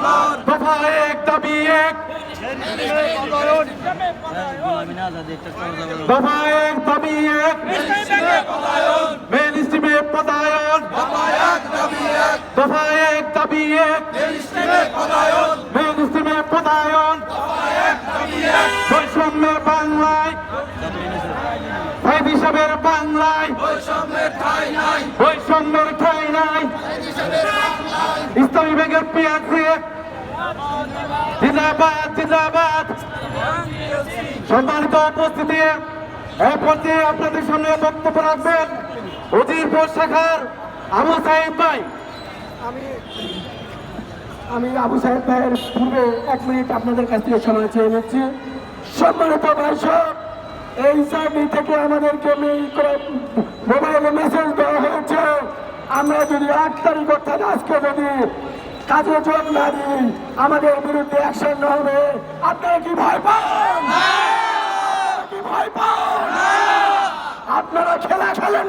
দফা এক, দাবি এক। দফা এক, দাবি এক। মেন স্ট্রিমে পদায়ন এক, দাবি এক। মেন স্ট্রিমে বৈষম্যের বাংলায়। ভাই হিসাবের বাংলায়। বৈষম্যের ঠাই নাই। ইসলামী ব্যাংকের পিয়াসে জিন্দাবাদ জিন্দাবাদ। সম্মানিত উপস্থিতি এই আপনাদের সামনে বক্তব্য রাখবেন অজিরপুর শাখার আবু সাহেব ভাই। আমি আবু সাহেব ভাইয়ের পূর্বে এক মিনিট আপনাদের কাছ থেকে সময় চেয়ে নিচ্ছি। সম্মানিত ভাই সব এই সার্ভি থেকে আমাদেরকে মেইল করে আমরা যদি এক তারিখ অর্থাৎ আজকে যদি কাজে যোগ না দিই আমাদের বিরুদ্ধে অ্যাকশন না হবে। আপনারা কি ভয় পান? কি ভয় পান? আপনারা খেলা খেলেন